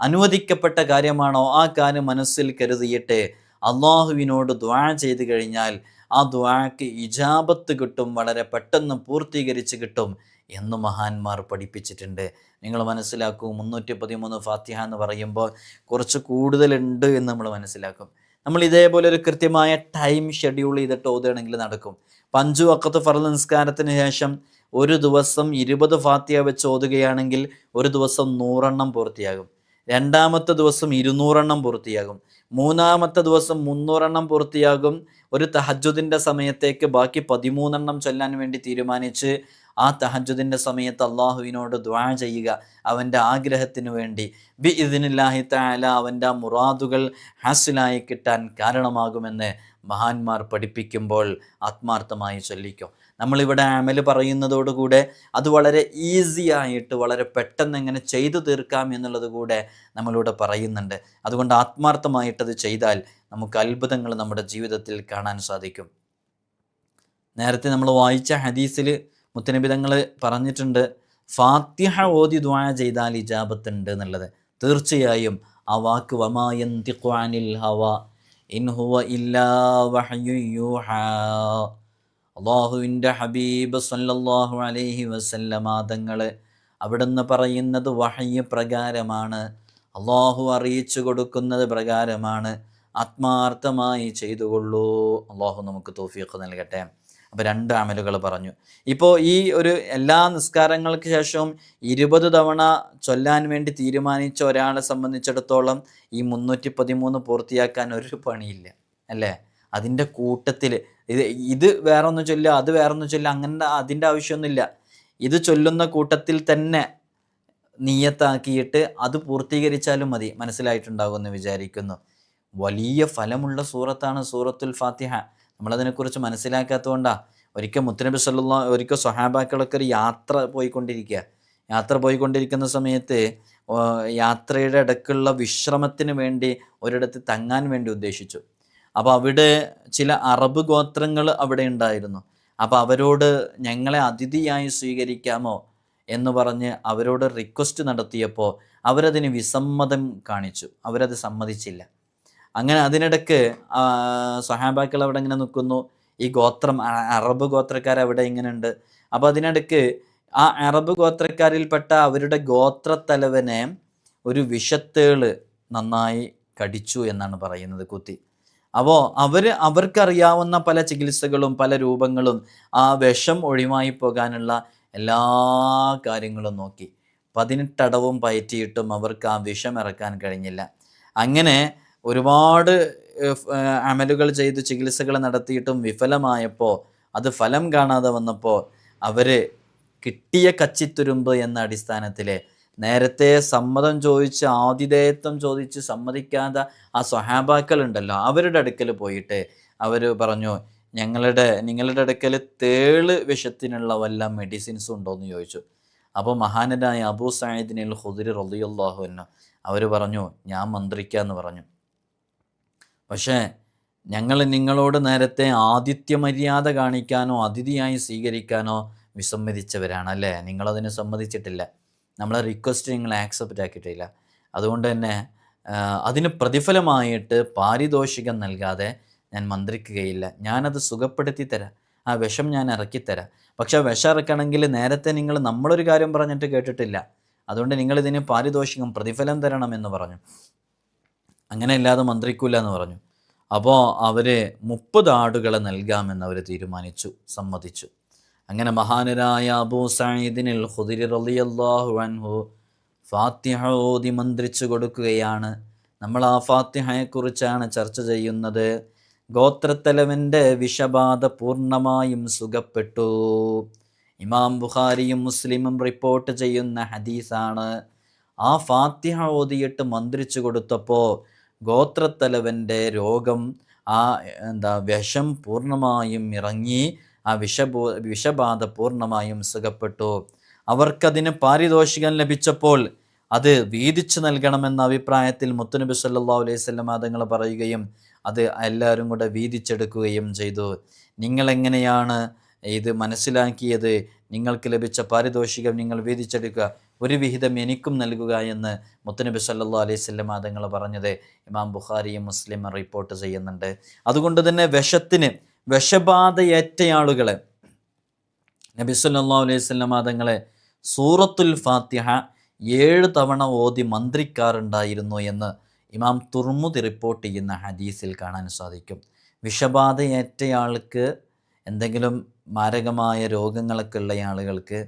S1: അനുവദിക്കപ്പെട്ട കാര്യമാണോ? ആ കാര്യം മനസ്സിൽ കരുതിയിട്ട് അള്ളാഹുവിനോട് ദ്വാ ചെയ്ത് കഴിഞ്ഞാൽ ആ ദ്വാക്ക് ഇജാബത്ത് കിട്ടും വളരെ പെട്ടെന്ന് പൂർത്തീകരിച്ച് കിട്ടും എന്ന് മഹാന്മാർ പഠിപ്പിച്ചിട്ടുണ്ട്. നിങ്ങൾ മനസ്സിലാക്കൂ മുന്നൂറ്റി പതിമൂന്ന് ഫാത്തിഹ എന്ന് പറയുമ്പോൾ കുറച്ച് കൂടുതലുണ്ട് എന്ന് നമ്മൾ മനസ്സിലാക്കും. നമ്മൾ ഇതേപോലെ ഒരു കൃത്യമായ ടൈം ഷെഡ്യൂൾ ചെയ്തിട്ട് ഓതുകയാണെങ്കിൽ നടക്കും. പഞ്ചു അക്കത്ത് ഫറൽ നിസ്കാരത്തിന് ശേഷം ഒരു ദിവസം ഇരുപത് ഫാത്തിഹ വെച്ച് ഓതുകയാണെങ്കിൽ ഒരു ദിവസം നൂറെണ്ണം പൂർത്തിയാകും. രണ്ടാമത്തെ ദിവസം ഇരുന്നൂറെണ്ണം പൂർത്തിയാകും. മൂന്നാമത്തെ ദിവസം മുന്നൂറെണ്ണം പൂർത്തിയാകും. ഒരു തഹജുദിന്റെ സമയത്തേക്ക് ബാക്കി പതിമൂന്നെണ്ണം ചൊല്ലാൻ വേണ്ടി തീരുമാനിച്ച് ആ തഹജുദിന്റെ സമയത്ത് അള്ളാഹുവിനോട് ദ്വാ ചെയ്യുക അവന്റെ ആഗ്രഹത്തിന് വേണ്ടി. ബി ഇതിനില്ലാഹി താല അവന്റെ മുറാദുകൾ ഹാസിലായി കിട്ടാൻ കാരണമാകുമെന്ന് മഹാന്മാർ പഠിപ്പിക്കുമ്പോൾ ആത്മാർത്ഥമായി ചൊല്ലിക്കോ. നമ്മളിവിടെ ആമൽ പറയുന്നതോടുകൂടെ അത് വളരെ ഈസി ആയിട്ട് വളരെ പെട്ടെന്ന് എങ്ങനെ ചെയ്തു തീർക്കാം എന്നുള്ളത് കൂടെ നമ്മളിവിടെ പറയുന്നുണ്ട്. അതുകൊണ്ട് ആത്മാർത്ഥമായിട്ടത് ചെയ്താൽ നമുക്ക് അത്ഭുതങ്ങൾ നമ്മുടെ ജീവിതത്തിൽ കാണാൻ സാധിക്കും. നേരത്തെ നമ്മൾ വായിച്ച ഹദീസിൽ മുത്തനബിതങ്ങൾ പറഞ്ഞിട്ടുണ്ട് ഫാത്തിഹ ഓതി ദ്വായ ചെയ്താൽ ഇജാബത്തുണ്ട് എന്നുള്ളത്. തീർച്ചയായും ആ വാക്ക് വമായന്തിഖ്വാനിൽ ഹവ ഇൻഹുവ ഇല്ലാ വഹയു യൂഹാ അള്ളാഹുവിന്റെ ഹബീബ് സല്ലല്ലാഹു അലൈഹി വസല്ലമാതങ്ങൾ അവിടുന്ന് പറയുന്നത് വഹയ്യ പ്രകാരമാണ്. അള്ളാഹു അറിയിച്ചു കൊടുക്കുന്നത് പ്രകാരമാണ്. ആത്മാർത്ഥമായി ചെയ്തുകൊള്ളൂ. അള്ളാഹു നമുക്ക് തോഫിയൊക്കെ നൽകട്ടെ. അപ്പോൾ രണ്ട് അമലുകൾ പറഞ്ഞു. ഇപ്പോൾ ഈ ഒരു എല്ലാ നിസ്കാരങ്ങൾക്ക് ശേഷവും ഇരുപത് തവണ ചൊല്ലാൻ വേണ്ടി തീരുമാനിച്ച ഒരാളെ സംബന്ധിച്ചിടത്തോളം ഈ മുന്നൂറ്റി പതിമൂന്ന് പൂർത്തിയാക്കാൻ ഒരു പണിയില്ല. അല്ലേ? അതിന്റെ കൂട്ടത്തിൽ ഇത് ഇത് വേറൊന്നും ചൊല്ലുക അത് വേറൊന്നും ചൊല്ലുക അങ്ങനെ അതിന്റെ ആവശ്യമൊന്നുമില്ല. ഇത് ചൊല്ലുന്ന കൂട്ടത്തിൽ തന്നെ നീയത്താക്കിയിട്ട് അത് പൂർത്തീകരിച്ചാലും മതി. മനസ്സിലായിട്ടുണ്ടാകുമെന്ന് വിചാരിക്കുന്നു. വലിയ ഫലമുള്ള സൂറത്താണ് സൂറത്തുൽ ഫാത്തിഹ. നമ്മളതിനെക്കുറിച്ച് മനസ്സിലാക്കാത്തതുകൊണ്ടാണ് ഒരിക്കൽ മുത്തനബി സല്ലാ ഒരിക്കൽ സ്വഹാബാക്കളൊക്കെ ഒരു യാത്ര പോയിക്കൊണ്ടിരിക്കുക. യാത്ര പോയിക്കൊണ്ടിരിക്കുന്ന സമയത്ത് യാത്രയുടെ ഇടയ്ക്കുള്ള വിശ്രമത്തിന് വേണ്ടി ഒരിടത്ത് തങ്ങാൻ വേണ്ടി ഉദ്ദേശിച്ചു. അപ്പോൾ അവിടെ ചില അറബ് ഗോത്രങ്ങൾ അവിടെ ഉണ്ടായിരുന്നു. അപ്പോൾ അവരോട് ഞങ്ങളെ അതിഥിയായി സ്വീകരിക്കാമോ എന്ന് പറഞ്ഞ് അവരോട് റിക്വസ്റ്റ് നടത്തിയപ്പോൾ അവരതിന് വിസമ്മതം കാണിച്ചു. അവരത് സമ്മതിച്ചില്ല. അങ്ങനെ അതിനിടക്ക് സഹാബാക്കൾ അവിടെ ഇങ്ങനെ നിൽക്കുന്നു. ഈ ഗോത്രം അറബ് ഗോത്രക്കാർ അവിടെ ഇങ്ങനെ ഉണ്ട് അപ്പോൾ അതിനിടക്ക് ആ അറബ് ഗോത്രക്കാരിൽപ്പെട്ട അവരുടെ ഗോത്രത്തലവനെ ഒരു വിഷത്തേൾ നന്നായി കടിച്ചു എന്നാണ് പറയുന്നത് കുത്തി. അപ്പോൾ അവർ അവർക്കറിയാവുന്ന പല ചികിത്സകളും പല രൂപങ്ങളും ആ വിഷം ഒഴിവായി പോകാനുള്ള എല്ലാ കാര്യങ്ങളും നോക്കി. പതിനെട്ടടവും പയറ്റിയിട്ടും അവർക്ക് ആ വിഷം ഇറക്കാൻ കഴിഞ്ഞില്ല. അങ്ങനെ ഒരുപാട് അമലുകൾ ചെയ്ത് ചികിത്സകൾ നടത്തിയിട്ടും വിഫലമായപ്പോൾ അത് ഫലം കാണാതെ വന്നപ്പോൾ അവർ കിട്ടിയ കച്ചിത്തുരുമ്പ് എന്ന അടിസ്ഥാനത്തിൽ നേരത്തെ സമ്മതം ചോദിച്ച് ആതിഥേയത്വം ചോദിച്ച് സമ്മതിക്കാത്ത ആ സ്വഹാബാക്കൾ ഉണ്ടല്ലോ അവരുടെ അടുക്കൽ പോയിട്ട് അവർ പറഞ്ഞു ഞങ്ങളുടെ നിങ്ങളുടെ അടുക്കൽ തേൾ വിഷത്തിനുള്ള വല്ല മെഡിസിൻസും ഉണ്ടോ എന്ന് ചോദിച്ചു. അപ്പോൾ മഹാനായ അബൂ സായിദിനിൽ ഹുദിർ റളിയല്ലാഹുവിന് അവർ പറഞ്ഞു ഞാൻ മന്ത്രിക്കാന്ന് പറഞ്ഞു. പക്ഷേ ഞങ്ങൾ നിങ്ങളോട് നേരത്തെ ആതിഥ്യ മര്യാദ കാണിക്കാനോ അതിഥിയായി സ്വീകരിക്കാനോ വിസമ്മതിച്ചവരാണ് അല്ലേ? നിങ്ങളതിന് സമ്മതിച്ചിട്ടില്ല. നമ്മളെ റിക്വസ്റ്റ് നിങ്ങൾ ആക്സെപ്റ്റ് ആക്കിയിട്ടില്ല. അതുകൊണ്ട് തന്നെ അതിന് പ്രതിഫലമായിട്ട് പാരിതോഷികം നൽകാതെ ഞാൻ മന്ത്രിക്കുകയില്ല. ഞാനത് സുഖപ്പെടുത്തി തരാം ആ വിഷം ഞാൻ ഇറക്കിത്തരാം. പക്ഷെ വിഷം ഇറക്കണമെങ്കിൽ നേരത്തെ നിങ്ങൾ നമ്മളൊരു കാര്യം പറഞ്ഞിട്ട് കേട്ടിട്ടില്ല. അതുകൊണ്ട് നിങ്ങളിതിന് പാരിതോഷികം പ്രതിഫലം തരണം എന്ന് പറഞ്ഞു. അങ്ങനെ ഇല്ലാതെ മന്ത്രിക്കൂല എന്ന് പറഞ്ഞു. അപ്പോൾ അവർ മുപ്പത് ആടുകളെ നൽകാമെന്ന് അവർ തീരുമാനിച്ചു സമ്മതിച്ചു. അങ്ങനെ മഹാനരായ അബൂ സഈദിനിൽ ഖുദിരി റളിയല്ലാഹു അൻഹു ഫാത്തിഹ ഓതി മന്ത്രിച്ചു കൊടുക്കുകയാണ്. നമ്മൾ ആ ഫാത്തിഹയെക്കുറിച്ചാണ് ചർച്ച ചെയ്യുന്നത്. ഗോത്രത്തലവന്റെ വിഷബാധ പൂർണമായും സുഖപ്പെട്ടു. ഇമാം ബുഖാരിയും മുസ്ലിമും റിപ്പോർട്ട് ചെയ്യുന്ന ഹദീസാണ്. ആ ഫാത്തിഹ ഓതിയിട്ട് മന്ത്രിച്ചു കൊടുത്തപ്പോൾ ഗോത്രത്തലവന്റെ രോഗം ആ എന്താ വിഷം പൂർണമായും ഇറങ്ങി. ആ വിഷബോ വിഷബാധ പൂർണമായും സുഖപ്പെട്ടു. അവർക്കതിന് പാരിതോഷികം ലഭിച്ചപ്പോൾ അത് വീതിച്ചു നൽകണമെന്ന അഭിപ്രായത്തിൽ മുത്തുനബി സല്ലാ അലൈഹി വസല്ലം തങ്ങൾ പറയുകയും അത് എല്ലാവരും കൂടെ വീതിച്ചെടുക്കുകയും ചെയ്തു. നിങ്ങളെങ്ങനെയാണ് ഇത് മനസ്സിലാക്കിയത്? നിങ്ങൾക്ക് ലഭിച്ച പാരിതോഷികം നിങ്ങൾ വീതിച്ചെടുക്കുക. ഒരു വിഹിതം എനിക്കും നൽകുക എന്ന് മുത്തനബി സല്ലാ അലൈഹി സ്വല്ലം തങ്ങൾ പറഞ്ഞത് ഇമാം ബുഖാരിയും മുസ്ലിം റിപ്പോർട്ട് ചെയ്യുന്നുണ്ട്. അതുകൊണ്ട് തന്നെ വിഷത്തിന് വിഷബാധയേറ്റ ആളുകളെ നബി സല്ലാ അലൈഹി സ്വല്ലം തങ്ങളെ സൂറത്തുൽ ഫാത്തിഹ ഏഴ് തവണ ഓതി മന്ത്രിക്കാറുണ്ടായിരുന്നു എന്ന് ഇമാം തുർമുദ് റിപ്പോർട്ട് ചെയ്യുന്ന ഹദീസിൽ കാണാൻ സാധിക്കും. വിഷബാധയേറ്റയാൾക്ക് എന്തെങ്കിലും മാരകമായ രോഗങ്ങളൊക്കെ ഉള്ള ആളുകൾക്ക്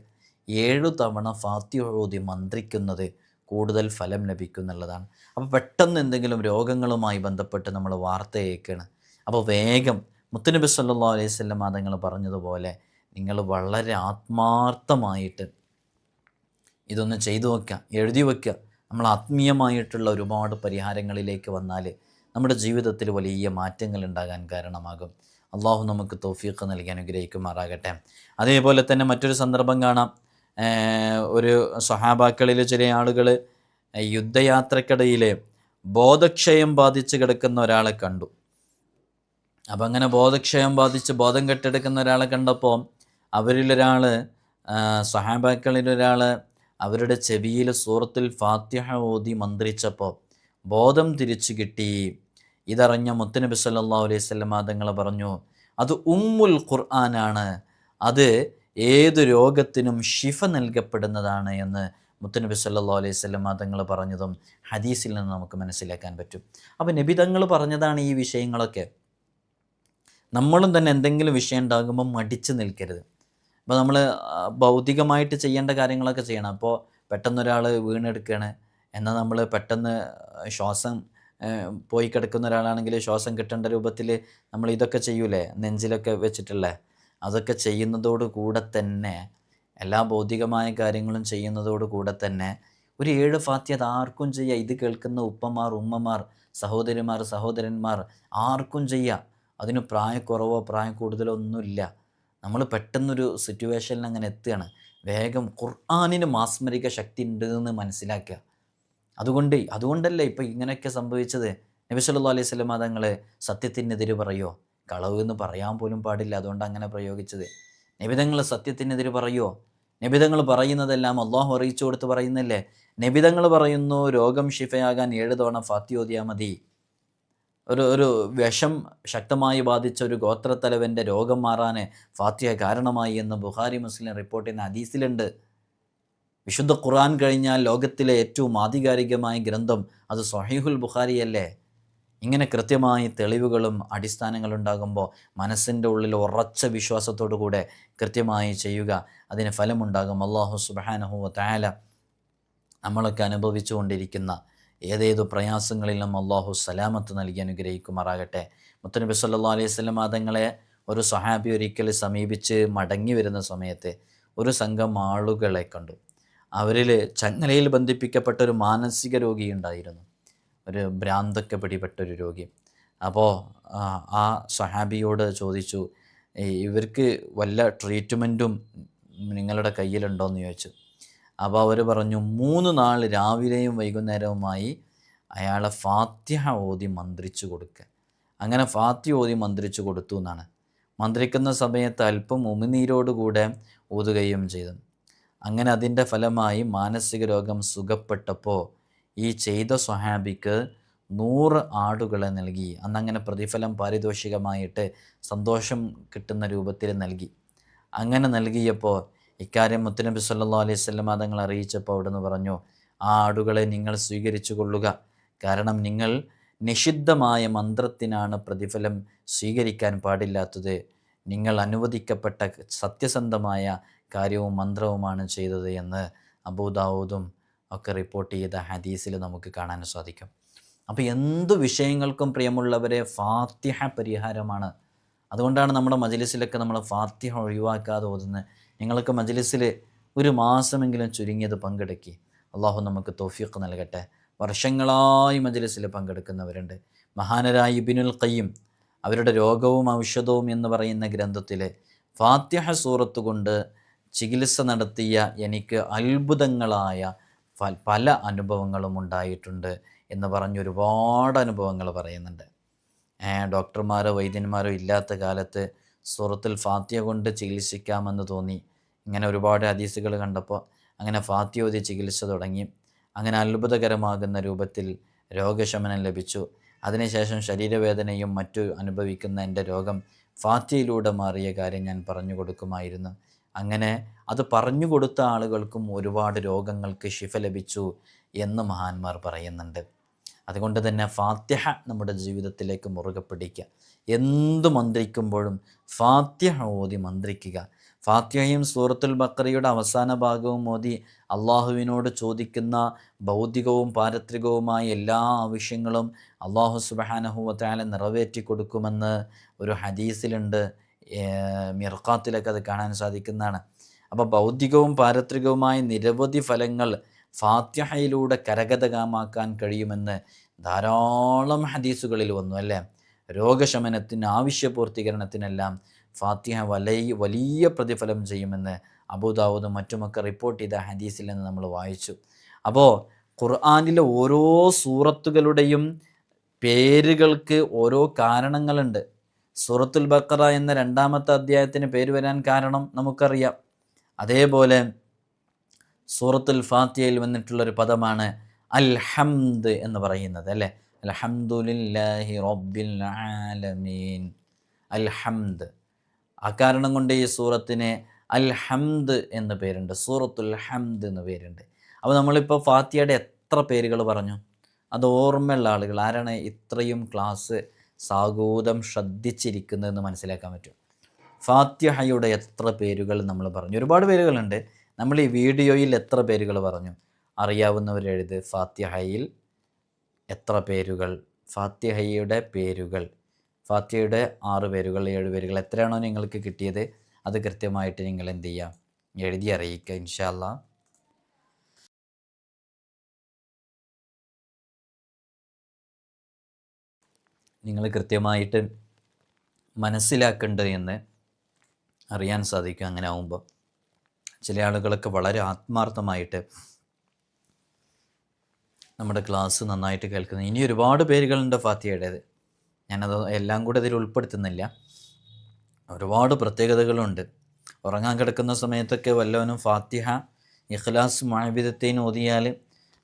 S1: ഏഴു തവണ ഫാത്തിഹ ഓതി മന്ത്രിക്കുന്നത് കൂടുതൽ ഫലം ലഭിക്കുന്നുള്ളതാണ് അപ്പോൾ പെട്ടെന്ന് എന്തെങ്കിലും രോഗങ്ങളുമായി ബന്ധപ്പെട്ട് നമ്മൾ വാർത്ത കേൾക്കുകയാണ്. അപ്പോൾ വേഗം മുത്തുനബി സല്ലാ അലൈഹി സ്വല്ലം തങ്ങൾ പറഞ്ഞതുപോലെ നിങ്ങൾ വളരെ ആത്മാർത്ഥമായിട്ട് ഇതൊന്ന് ചെയ്തു വെക്കുക എഴുതി വെക്കുക. നമ്മൾ ആത്മീയമായിട്ടുള്ള ഒരുപാട് പരിഹാരങ്ങളിലേക്ക് വന്നാൽ നമ്മുടെ ജീവിതത്തിൽ വലിയ മാറ്റങ്ങൾ ഉണ്ടാകാൻ കാരണമാകും. അള്ളാഹു നമുക്ക് തോഫീഖ് നൽകി അനുഗ്രഹിക്കുമാറാകട്ടെ. അതേപോലെ തന്നെ മറ്റൊരു സന്ദർഭം കാണാം. ഒരു സ്വഹാബാക്കളിൽ ചില ആളുകൾ യുദ്ധയാത്രക്കിടയിൽ ബോധക്ഷയം ബാധിച്ച് കിടക്കുന്ന ഒരാളെ കണ്ടു. അപ്പം അങ്ങനെ ബോധക്ഷയം ബാധിച്ച് ബോധം കെട്ടെടുക്കുന്ന ഒരാളെ കണ്ടപ്പോൾ അവരിലൊരാൾ സഹാബാക്കളിലൊരാൾ അവരുടെ ചെവിയിൽ സൂറത്തിൽ ഫാത്തിഹ ഓതി മന്ത്രിച്ചപ്പോൾ ബോധം തിരിച്ചു കിട്ടി. ഇതറിഞ്ഞ മുത്തനബി സല്ലാ അലൈഹി വസല്ലം തങ്ങൾ പറഞ്ഞു അത് ഉമ്മുൽ ഖുർആനാണ്. അത് ഏത് രോഗത്തിനും ഷിഫ നൽകപ്പെടുന്നതാണ് എന്ന് മുത്തനബി സല്ലാ അലൈഹി വസല്ലം തങ്ങൾ പറഞ്ഞതും ഹദീസിൽ നിന്ന് നമുക്ക് മനസ്സിലാക്കാൻ പറ്റും. അപ്പോൾ നബി തങ്ങൾ പറഞ്ഞതാണ് ഈ വിഷയങ്ങളൊക്കെ. നമ്മളും തന്നെ എന്തെങ്കിലും വിഷയം ഉണ്ടാകുമ്പോൾ മടിച്ചു നിൽക്കരുത്. അപ്പോൾ നമ്മൾ ഭൗതികമായിട്ട് ചെയ്യേണ്ട കാര്യങ്ങളൊക്കെ ചെയ്യണം. അപ്പോൾ പെട്ടെന്നൊരാൾ വീണെടുക്കുകയാണ് എന്നാൽ നമ്മൾ പെട്ടെന്ന് ശ്വാസം പോയി കിടക്കുന്ന ഒരാളാണെങ്കിൽ ശ്വാസം കിട്ടേണ്ട രൂപത്തിൽ നമ്മൾ ഇതൊക്കെ ചെയ്യൂലേ? നെഞ്ചിലൊക്കെ വെച്ചിട്ടുള്ളേ അതൊക്കെ ചെയ്യുന്നതോട് കൂടെ തന്നെ എല്ലാ ഭൗതികമായ കാര്യങ്ങളും ചെയ്യുന്നതോട് കൂടെ തന്നെ ഒരു ഏഴ് ഫാത്തി അത് ആർക്കും ചെയ്യുക ഇത് കേൾക്കുന്ന ഉപ്പമാർ ഉമ്മമാർ സഹോദരിമാർ സഹോദരന്മാർ ആർക്കും ചെയ്യാം. അതിന് പ്രായക്കുറവോ പ്രായം കൂടുതലോ ഒന്നുമില്ല. നമ്മൾ പെട്ടെന്നൊരു സിറ്റുവേഷനിൽ അങ്ങനെ എത്തുകയാണ്. വേഗം ഖുർആാനിന് മാസ്മരിക ശക്തി ഉണ്ട് എന്ന് മനസ്സിലാക്കുക. അതുകൊണ്ട് അതുകൊണ്ടല്ലേ ഇപ്പം ഇങ്ങനെയൊക്കെ സംഭവിച്ചത്? നബി സല്ലല്ലാഹു അലൈഹി സ്വലം തങ്ങൾ സത്യത്തിനെതിരെ പറയോ? കളവ് എന്ന് പറയാൻ പോലും പാടില്ല. അതുകൊണ്ട് അങ്ങനെ പ്രയോഗിച്ചത്. നിബിതങ്ങൾ സത്യത്തിനെതിരെ പറയോ? നിബിതങ്ങൾ പറയുന്നതെല്ലാം അള്ളാഹു അറിയിച്ചു കൊടുത്ത് പറയുന്നില്ലേ നിബിതങ്ങൾ പറയുന്നു രോഗം ഷിഫയാകാൻ ഏഴ് തവണ ഫാത്തി ഓതിയാൽ മതി. ഒരു ഒരു വിഷം ശക്തമായി ബാധിച്ച ഒരു ഗോത്രത്തലവന്റെ രോഗം മാറാൻ ഫാത്തിഹ കാരണമായി എന്ന് ബുഹാരി മുസ്ലിം റിപ്പോർട്ട് ചെയ്യുന്ന ഹദീസിലുണ്ട്. വിശുദ്ധ ഖുർആൻ കഴിഞ്ഞാൽ ലോകത്തിലെ ഏറ്റവും ആധികാരികമായ ഗ്രന്ഥം അത് സൊഹീഹുൽ ബുഖാരിയല്ലേ? ഇങ്ങനെ കൃത്യമായി തെളിവുകളും അടിസ്ഥാനങ്ങളും ഉണ്ടാകുമ്പോൾ മനസ്സിന്റെ ഉള്ളിൽ ഉറച്ച വിശ്വാസത്തോടു കൂടെ കൃത്യമായി ചെയ്യുക അതിന് ഫലമുണ്ടാകും. അള്ളാഹു സുബാനഹു താല നമ്മളൊക്കെ അനുഭവിച്ചു കൊണ്ടിരിക്കുന്ന ഏതേതു പ്രയാസങ്ങളിലും അള്ളാഹു സലാമത്ത് നൽകി അനുഗ്രഹിക്കുമാറാകട്ടെ. മുത്തനബി സല്ലാ അലൈഹി സ്വലം മാതങ്ങളെ ഒരു സഹാബി ഒരിക്കൽ സമീപിച്ച് മടങ്ങി വരുന്ന സമയത്ത് ഒരു സംഘം ആളുകളെ കണ്ടു. അവരിൽ ചങ്ങലയിൽ ബന്ധിപ്പിക്കപ്പെട്ട ഒരു മാനസിക രോഗി ഉണ്ടായിരുന്നു. ഒരു ഭ്രാന്തൊക്കെ പിടിപെട്ട ഒരു രോഗി. അപ്പോൾ ആ സഹാബിയോട് ചോദിച്ചു ഇവർക്ക് വല്ല ട്രീറ്റ്മെന്റും നിങ്ങളുടെ കയ്യിലുണ്ടോയെന്ന് ചോദിച്ചു. അപ്പോൾ അവർ പറഞ്ഞു മൂന്ന് നാൾ രാവിലെയും വൈകുന്നേരവുമായി അയാളെ ഫാത്തിഹ ഓതി മന്ത്രിച്ചു കൊടുക്കുക അങ്ങനെ ഫാത്യ ഓതി മന്ത്രിച്ചു കൊടുത്തു എന്നാണ്. മന്ത്രിക്കുന്ന സമയത്ത് അല്പം ഉമിനീരോടുകൂടെ ഊതുകയും ചെയ്തു. അങ്ങനെ അതിന്റെ ഫലമായി മാനസിക രോഗം സുഖപ്പെട്ടപ്പോൾ ഈ ചെയ്ത സ്വഹാബിക്ക് നൂറ് ആടുകളെ നൽകി. അന്നങ്ങനെ പ്രതിഫലം പാരിതോഷികമായിട്ട് സന്തോഷം കിട്ടുന്ന രൂപത്തിൽ നൽകി. അങ്ങനെ നൽകിയപ്പോൾ ഇക്കാര്യം മുത്തനബി സല്ലാ അലൈഹി സ്വല്ലം തങ്ങൾ അറിയിച്ചപ്പോൾ അവിടുന്ന് പറഞ്ഞു ആ ആടുകളെ നിങ്ങൾ സ്വീകരിച്ചു കൊള്ളുക. കാരണം നിങ്ങൾ നിഷിദ്ധമായ മന്ത്രത്തിനാണ് പ്രതിഫലം സ്വീകരിക്കാൻ പാടില്ലാത്തത്. നിങ്ങൾ അനുവദിക്കപ്പെട്ട സത്യസന്ധമായ കാര്യവും മന്ത്രവുമാണ് ചെയ്തത് എന്ന് അബൂദാവൂദും ഒക്കെ റിപ്പോർട്ട് ചെയ്ത ഹദീസിൽ നമുക്ക് കാണാൻ സാധിക്കും. അപ്പോൾ എന്ത് വിഷയങ്ങൾക്കും പ്രിയമുള്ളവരെ ഫാത്തിഹ പരിഹാരമാണ്. അതുകൊണ്ടാണ് നമ്മുടെ മജലിസിലൊക്കെ നമ്മൾ ഫാത്തിഹ ഒഴിവാക്കാതെ ഓതുന്നത്. ഞങ്ങൾക്ക് മജലിസിൽ ഒരു മാസമെങ്കിലും ചുരുങ്ങിയത് പങ്കെടുക്കി. അള്ളാഹു നമുക്ക് തോഫീഖ് നൽകട്ടെ. വർഷങ്ങളായി മജലിസിൽ പങ്കെടുക്കുന്നവരുണ്ട്. മഹാനരായ ഇബിനുൽ കയ്യും അവരുടെ രോഗവും ഔഷധവും എന്ന് പറയുന്ന ഗ്രന്ഥത്തിൽ ഫാത്യഹ സൂറത്ത് കൊണ്ട് ചികിത്സ നടത്തിയ എനിക്ക് അത്ഭുതങ്ങളായ പല അനുഭവങ്ങളും ഉണ്ടായിട്ടുണ്ട് എന്ന് പറഞ്ഞ് ഒരുപാട് അനുഭവങ്ങൾ പറയുന്നുണ്ട്. ഡോക്ടർമാരോ വൈദ്യന്മാരോ ഇല്ലാത്ത കാലത്ത് സൂറത്തുൽ ഫാത്തിയ കൊണ്ട് ചികിത്സിക്കാമെന്ന് തോന്നി. ഇങ്ങനെ ഒരുപാട് ഹദീസുകൾ കണ്ടപ്പോൾ അങ്ങനെ ഫാത്തിയോതി ചികിത്സ തുടങ്ങി. അങ്ങനെ അത്ഭുതകരമാകുന്ന രൂപത്തിൽ രോഗശമനം ലഭിച്ചു. അതിനുശേഷം ശരീരവേദനയും മറ്റു അനുഭവിക്കുന്ന എന്റെ രോഗം ഫാത്തിയിലൂടെ മാറിയ കാര്യം ഞാൻ പറഞ്ഞു കൊടുക്കുമായിരുന്നു. അങ്ങനെ അത് പറഞ്ഞു കൊടുത്ത ആളുകൾക്കും ഒരുപാട് രോഗങ്ങൾക്ക് ശിഫ ലഭിച്ചു എന്ന് മഹാന്മാർ പറയുന്നുണ്ട്. അതുകൊണ്ട് തന്നെ ഫാത്യഹ നമ്മുടെ ജീവിതത്തിലേക്ക് മുറുകെ പിടിക്കുക. എന്തു മന്ത്രിക്കുമ്പോഴും ഫാത്യഹ ഓതി മന്ത്രിക്കുക. ഫാത്തിഹയും സൂറത്തുൽ ബക്കറിയുടെ അവസാന ഭാഗവും മോദി അള്ളാഹുവിനോട് ചോദിക്കുന്ന ഭൗതികവും പാരത്രികവുമായ എല്ലാ ആവശ്യങ്ങളും അള്ളാഹു സുബഹാനഹുവത്താല നിറവേറ്റി കൊടുക്കുമെന്ന് ഒരു ഹദീസിലുണ്ട്. മിർക്കാത്തിലൊക്കെ അത് കാണാൻ സാധിക്കുന്നതാണ്. അപ്പോൾ ഭൗതികവും പാരത്രികവുമായ നിരവധി ഫലങ്ങൾ ഫാത്യഹയിലൂടെ കരഗതകമാക്കാൻ കഴിയുമെന്ന് ധാരാളം ഹദീസുകളിൽ വന്നു അല്ലേ? രോഗശമനത്തിന് ആവശ്യപൂർത്തീകരണത്തിനെല്ലാം ഫാത്തിഹ വലിയ വലിയ പ്രതിഫലം ചെയ്യുമെന്ന് അബൂദാവൂദും മറ്റുമൊക്കെ റിപ്പോർട്ട് ചെയ്ത ഹദീസിൽ നിന്ന് നമ്മൾ വായിച്ചു. അപ്പോൾ ഖുർആാനിലെ ഓരോ സൂറത്തുകളുടെയും പേരുകൾക്ക് ഓരോ കാരണങ്ങളുണ്ട്. സൂറത്തുൽ ബക്കറ എന്ന രണ്ടാമത്തെ അധ്യായത്തിന് പേര് വരാൻ കാരണം നമുക്കറിയാം. അതേപോലെ സൂറത്തുൽ ഫാത്തിയയിൽ വന്നിട്ടുള്ളൊരു പദമാണ് അൽ ഹംദ് എന്ന് പറയുന്നത് അല്ലേ? അൽഹംദുലില്ലാഹി റബ്ബിൽ ആലമീൻ. അൽ ഹംദ് ആ കാരണം കൊണ്ട് ഈ സൂറത്തിന് അൽ ഹംദ് എന്ന പേരുണ്ട്. സൂറത്തുൽ ഹംദ് എന്ന പേരുണ്ട്. അപ്പോൾ നമ്മളിപ്പോൾ ഫാത്തിയയുടെ എത്ര പേരുകൾ പറഞ്ഞു? അത് ഓർമ്മയുള്ള ആളുകൾ. ആരാണ് ഇത്രയും ക്ലാസ് സാഗൂതം ശ്രദ്ധിച്ചിരിക്കുന്നതെന്ന് മനസ്സിലാക്കാൻ പറ്റും? ഫാത്യഹയുടെ എത്ര പേരുകൾ നമ്മൾ പറഞ്ഞു? ഒരുപാട് പേരുകളുണ്ട്. നമ്മൾ ഈ വീഡിയോയിൽ എത്ര പേരുകൾ പറഞ്ഞു? അറിയാവുന്നവർ അറിയാവുന്നവരെഴുത് ഫാത്യഹയിൽ എത്ര പേരുകൾ? ഫാത്യഹയുടെ പേരുകൾ. ഫാത്തിഹയുടെ ആറ് പേരുകൾ ഏഴ് പേരുകൾ എത്രയാണോ നിങ്ങൾക്ക് കിട്ടിയത് അത് കൃത്യമായിട്ട് നിങ്ങൾ എന്ത് ചെയ്യുക എഴുതി അറിയിക്കുക ഇൻഷാല്ല നിങ്ങൾ കൃത്യമായിട്ട് മനസ്സിലാക്കേണ്ടത് എന്ന് അറിയാൻ സാധിക്കും അങ്ങനെ ആവുമ്പോൾ ചില ആളുകളൊക്കെ വളരെ ആത്മാർത്ഥമായിട്ട് നമ്മുടെ ക്ലാസ് നന്നായിട്ട് കേൾക്കുന്നത് ഇനി ഒരുപാട് പേരുകളുണ്ട് ഫാത്തിയയുടേത് ഞാനത് എല്ലാം കൂടെ ഇതിൽ ഉൾപ്പെടുത്തുന്നില്ല. ഒരുപാട് പ്രത്യേകതകളുണ്ട്. ഉറങ്ങാൻ കിടക്കുന്ന സമയത്തൊക്കെ വല്ലവനും ഫാത്തിഹ ഇഖ്ലാസ് മാവിധത്തേന് ഓതിയാൽ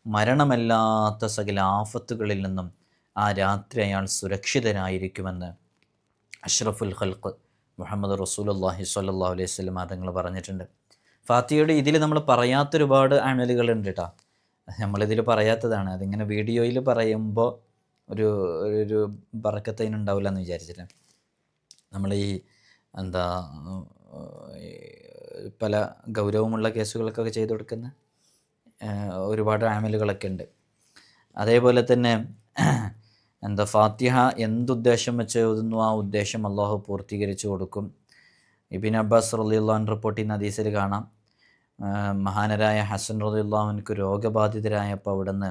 S1: മരണമല്ലാത്ത സകല ആഫത്തുകളിൽ നിന്നും ആ രാത്രി അയാൾ സുരക്ഷിതനായിരിക്കുമെന്ന് അഷ്റഫുൽ ഖൽഖ് മുഹമ്മദ് റസൂലുല്ലാഹി സ്വല്ലാ അലൈഹി സ്വലം തങ്ങൾ പറഞ്ഞിട്ടുണ്ട്. ഫാത്തിയയുടെ ഇതിൽ നമ്മൾ പറയാത്ത പറയാത്തൊരുപാട് അമലുകളുണ്ട് കേട്ടോ നമ്മളിതിൽ പറയാത്തതാണ്. അതിങ്ങനെ വീഡിയോയിൽ പറയുമ്പോൾ ഒരു ഒരു ബറക്കത്തതിനുണ്ടാവില്ല എന്ന് വിചാരിച്ചില്ല നമ്മൾ ഈ എന്താ പല ഗൗരവമുള്ള കേസുകൾക്കൊക്കെ ചെയ്തു കൊടുക്കുന്ന ഒരുപാട് ആമലുകളൊക്കെ ഉണ്ട്. അതേപോലെ തന്നെ എന്താ ഫാത്തിഹ എന്തുദ്ദേശം വെച്ച് എഴുതുന്നു ആ ഉദ്ദേശം അള്ളാഹു പൂർത്തീകരിച്ചു കൊടുക്കും. ഇബിൻ അബ്ബാസ് റലിയുള്ളഹാൻ റിപ്പോർട്ട് ചെയ്യുന്ന ഹദീസിൽ കാണാം. മഹാനരായ ഹസൻ റലിയുള്ളാഹുവിനക്ക് രോഗബാധിതരായപ്പോൾ അവിടുന്ന്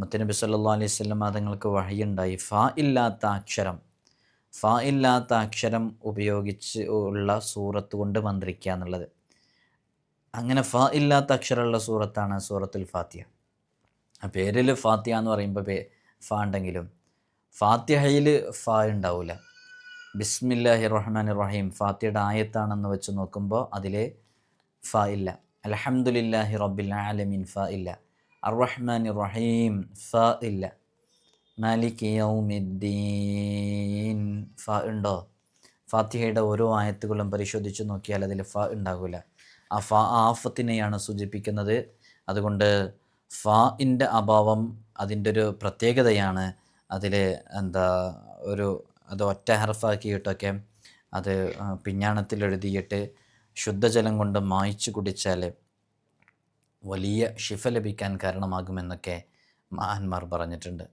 S1: മുത്തനബി സല്ലാ അലൈഹി സ്വലം അതുങ്ങൾക്ക് വഴിയുണ്ടായി ഫ ഇല്ലാത്ത അക്ഷരം. ഫ ഇല്ലാത്ത അക്ഷരം ഉപയോഗിച്ച് ഉള്ള സൂറത്ത് കൊണ്ട് മന്ത്രിക്കുക എന്നുള്ളത്. അങ്ങനെ ഫ ഇല്ലാത്ത അക്ഷരമുള്ള സൂറത്താണ് സൂറത്തുൽ ഫാത്തിയ പേരിൽ ഫാത്തിയ എന്ന് പറയുമ്പോൾ പേ ഫ ഉണ്ടെങ്കിലും ഫാത്തിഹയിൽ ഫ ഉണ്ടാവില്ല ബിസ്മില്ലാഹി റഹ്മാൻ റഹീം. ഫാത്തിയുടെ ആയത്താണെന്ന് വെച്ച് നോക്കുമ്പോൾ അതിലെ ഫ ഇല്ല. അലഹമുല്ലാഹി റബ്ബിൽ ആലമീൻ ഫ ഇല്ല. അറഹ്മാൻ റഹീം ഫ ഇല്ല. മാലിക് യൗമിദ്ദീൻ. ഫ ഉണ്ടോ? ഫാത്തിഹയുടെ ഓരോ ആയത്തുകളും പരിശോധിച്ച് നോക്കിയാൽ അതിൽ ഫ ഉണ്ടാകില്ല ആ ഫ ആഫത്തിനെയാണ് സൂചിപ്പിക്കുന്നത്. അതുകൊണ്ട് ഫാഇന്റെ അഭാവം അതിന്റെ ഒരു പ്രത്യേകതയാണ്. അതിൽ എന്താ ഒരു അത് ഒറ്റ ഹർഫാക്കിയിട്ടൊക്കെ അത് പിഞ്ഞാണത്തിൽ എഴുതിയിട്ട് ശുദ്ധജലം കൊണ്ട് മായ്ച്ചു കുടിച്ചാൽ വലിയ ഷിഫ ലഭിക്കാൻ കാരണമാകുമെന്നൊക്കെ മഹാന്മാർ പറഞ്ഞിട്ടുണ്ട്.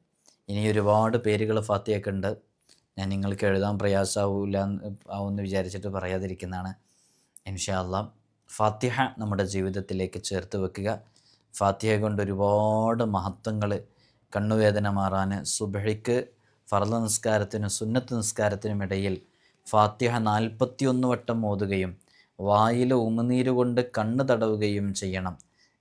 S1: ഇനി ഒരുപാട് പേരുകൾ ഫാത്തിയൊക്കെ ഉണ്ട്. ഞാൻ നിങ്ങൾക്ക് എഴുതാൻ പ്രയാസമാവില്ല ആവുമെന്ന് വിചാരിച്ചിട്ട് പറയാതിരിക്കുന്നതാണ്. ഇൻഷാല്ല ഫാത്തിഹ നമ്മുടെ ജീവിതത്തിലേക്ക് ചേർത്ത് വെക്കുക. ഫാത്തിഹ കൊണ്ട് ഒരുപാട് മഹത്വങ്ങൾ കണ്ണുവേദന മാറാൻ സുബഹിക്ക് ഫർദ നിസ്കാരത്തിനും സുന്നത്ത് നിസ്കാരത്തിനും ഇടയിൽ ഫാത്തിഹ നാൽപ്പത്തിയൊന്ന് വട്ടം ഓതുകയും വായിൽ ഉമിനീര് കൊണ്ട് കണ്ണ് തടവുകയും ചെയ്യണം.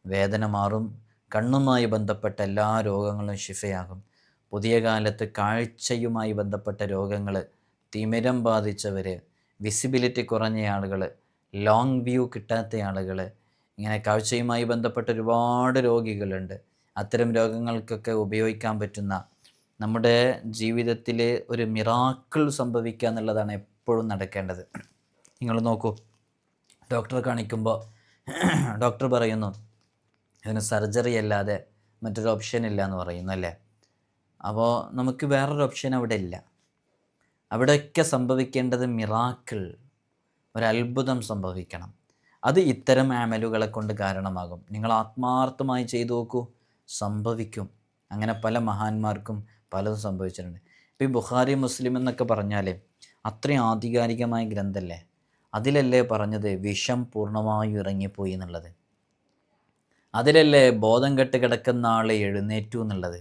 S1: വേദന മാറും. കണ്ണുമായി ബന്ധപ്പെട്ട എല്ലാ രോഗങ്ങളും ശിഫയാകും. പുതിയ കാലത്ത് കാഴ്ചയുമായി ബന്ധപ്പെട്ട രോഗങ്ങൾ തിമിരം ബാധിച്ചവർ വിസിബിലിറ്റി കുറഞ്ഞ ആളുകൾ ലോങ് വ്യൂ കിട്ടാത്ത ആളുകൾ ഇങ്ങനെ കാഴ്ചയുമായി ബന്ധപ്പെട്ട ഒരുപാട് രോഗികളുണ്ട്. അത്തരം രോഗങ്ങൾക്കൊക്കെ ഉപയോഗിക്കാൻ പറ്റുന്ന നമ്മുടെ ജീവിതത്തിൽ ഒരു മിറാക്കിൾ സംഭവിക്കുക എന്നുള്ളതാണ് എപ്പോഴും നടക്കേണ്ടത്. നിങ്ങൾ നോക്കൂ. ഡോക്ടറെ കാണിക്കുമ്പോൾ ഡോക്ടർ പറയുന്നു ഇതിന് സർജറി അല്ലാതെ മറ്റൊരു ഓപ്ഷൻ ഇല്ല എന്ന് പറയുന്നു അല്ലേ? അപ്പോൾ നമുക്ക് വേറൊരു ഓപ്ഷൻ അവിടെ ഇല്ല. അവിടെയൊക്കെ സംഭവിക്കേണ്ടത് മിറാക്കിൾ ഒരത്ഭുതം സംഭവിക്കണം. അത് ഇത്തരം ആമലുകളെ കൊണ്ട് കാരണമാകും. നിങ്ങൾ ആത്മാർത്ഥമായി ചെയ്തു നോക്കൂ സംഭവിക്കും. അങ്ങനെ പല മഹാന്മാർക്കും പലതും സംഭവിച്ചിട്ടുണ്ട്. ഇപ്പോൾ ഈ ബുഖാരി മുസ്ലിം എന്നൊക്കെ പറഞ്ഞാൽ അത്രയും ആധികാരികമായ ഗ്രന്ഥമല്ലേ അതിലല്ലേ പറഞ്ഞത് വിഷം പൂർണമായി ഇറങ്ങിപ്പോയി എന്നുള്ളത്. അതിലല്ലേ ബോധം കെട്ട് കിടക്കുന്ന ആളെ എഴുന്നേറ്റു എന്നുള്ളത്?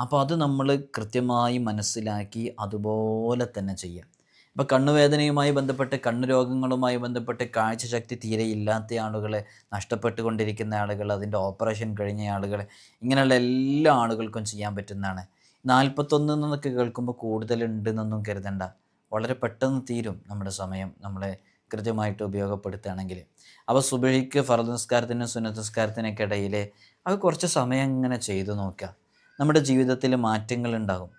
S1: അപ്പോൾ അത് നമ്മൾ കൃത്യമായി മനസ്സിലാക്കി അതുപോലെ തന്നെ ചെയ്യാം. ഇപ്പോൾ കണ്ണുവേദനയുമായി ബന്ധപ്പെട്ട് കണ്ണു രോഗങ്ങളുമായി ബന്ധപ്പെട്ട് കാഴ്ചശക്തി തീരെ ഇല്ലാത്ത ആളുകളെ നഷ്ടപ്പെട്ടുകൊണ്ടിരിക്കുന്ന ആളുകൾ അതിന്റെ ഓപ്പറേഷൻ കഴിഞ്ഞ ആളുകൾ ഇങ്ങനെയുള്ള എല്ലാ ആളുകൾക്കും ചെയ്യാൻ പറ്റുന്നതാണ്. നാൽപ്പത്തൊന്ന് എന്നൊക്കെ കേൾക്കുമ്പോൾ കൂടുതലുണ്ടെന്നൊന്നും കരുതണ്ട. വളരെ പെട്ടെന്ന് തീരും നമ്മുടെ സമയം നമ്മളെ കൃത്യമായിട്ട് ഉപയോഗപ്പെടുത്തുകയാണെങ്കിൽ അവ സുബഹിക്ക് ഫറദ് നിസ്കാരത്തിനും സുന്നത്ത് നിസ്കാരത്തിനൊക്കെ ഇടയിൽ അവ കുറച്ച് സമയം ഇങ്ങനെ ചെയ്തു നോക്കുക. നമ്മുടെ ജീവിതത്തിൽ മാറ്റങ്ങൾ ഉണ്ടാകും.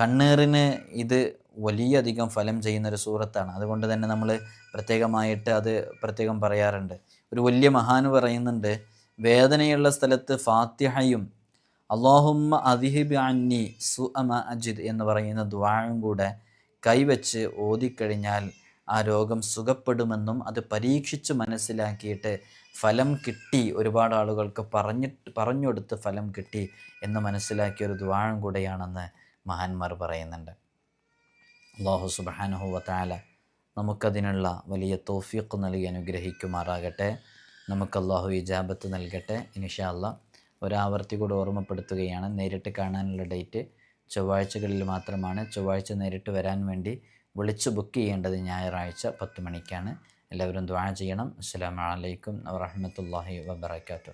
S1: കണ്ണീറിന് ഇത് വലിയ അധികം ഫലം ചെയ്യുന്നൊരു സൂറത്താണ്. അതുകൊണ്ട് തന്നെ നമ്മൾ പ്രത്യേകമായിട്ട് അത് പ്രത്യേകം പറയാറുണ്ട്. ഒരു വലിയ മഹാൻ പറയുന്നുണ്ട് വേദനയുള്ള സ്ഥലത്ത് ഫാത്തിഹയും അള്ളാഹുമ്മ അദിഹിബ് അന്നി സു അമ അജിദ് എന്ന് പറയുന്ന ദ്വാഴും കൂടെ കൈവച്ച് ഓതിക്കഴിഞ്ഞാൽ ആ രോഗം സുഖപ്പെടുമെന്നും അത് പരീക്ഷിച്ച് മനസ്സിലാക്കിയിട്ട് ഫലം കിട്ടി. ഒരുപാട് ആളുകൾക്ക് പറഞ്ഞിട്ട് പറഞ്ഞുകൊടുത്ത് ഫലം കിട്ടി എന്ന് മനസ്സിലാക്കിയ ഒരു ദ്വാഴം കൂടെയാണെന്ന് മഹാന്മാർ പറയുന്നുണ്ട്. അള്ളാഹു സുബാനഹു താല നമുക്കതിനുള്ള വലിയ തോഫീഖ് നൽകി അനുഗ്രഹിക്കുമാറാകട്ടെ. നമുക്ക് അള്ളാഹു ഇജാബത്ത് നൽകട്ടെ. ഇനിഷാല്ല ഒരാവർത്തി കൂടെ ഓർമ്മപ്പെടുത്തുകയാണ്. നേരിട്ട് കാണാനുള്ള ഡേറ്റ് ചൊവ്വാഴ്ചകളിൽ മാത്രമാണ്. ചൊവ്വാഴ്ച നേരിട്ട് വരാൻ വേണ്ടി വിളിച്ച് ബുക്ക് ചെയ്യേണ്ടത് ഞായറാഴ്ച പത്ത് മണിക്കാണ്. എല്ലാവരും ദ്വാ ചെയ്യണം. അസ്സാം വലൈക്കും വറഹമത്തല്ലാഹി വബർക്കാത്തു